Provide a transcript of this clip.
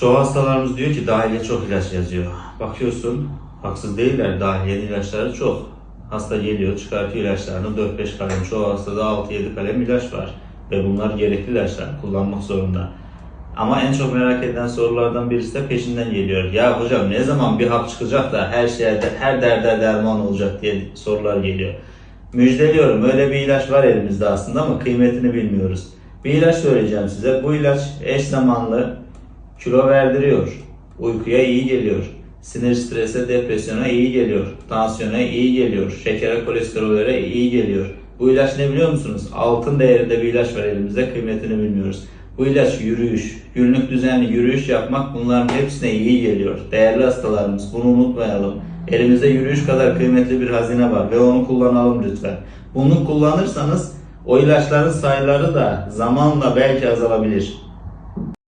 Çoğu hastalarımız diyor ki dahiliye çok ilaç yazıyor. Bakıyorsun haksız değiller dahiliyenin ilaçları çok. Hasta geliyor çıkartıyor ilaçlarını 4-5 kalem. Çoğu hastada 6-7 kalem ilaç var. Ve bunlar gerekli ilaçlar kullanmak zorunda. Ama en çok merak edilen sorulardan birisi de peşinden geliyor. Ya hocam ne zaman bir hap çıkacak da her şeye her derde derman olacak diye sorular geliyor. Müjdeliyorum öyle bir ilaç var elimizde aslında ama kıymetini bilmiyoruz. Bir ilaç söyleyeceğim size. Bu ilaç eş zamanlı kilo verdiriyor. Uykuya iyi geliyor. Sinir strese, depresyona iyi geliyor. Tansiyona iyi geliyor. Şekere, kolesterolere iyi geliyor. Bu ilaç ne biliyor musunuz? Altın değerinde bir ilaç var elimizde. Kıymetini bilmiyoruz. Bu ilaç yürüyüş, günlük düzenli yürüyüş yapmak bunların hepsine iyi geliyor. Değerli hastalarımız bunu unutmayalım. Elimizde yürüyüş kadar kıymetli bir hazine var ve onu kullanalım lütfen. Bunu kullanırsanız o ilaçların sayıları da zamanla belki azalabilir.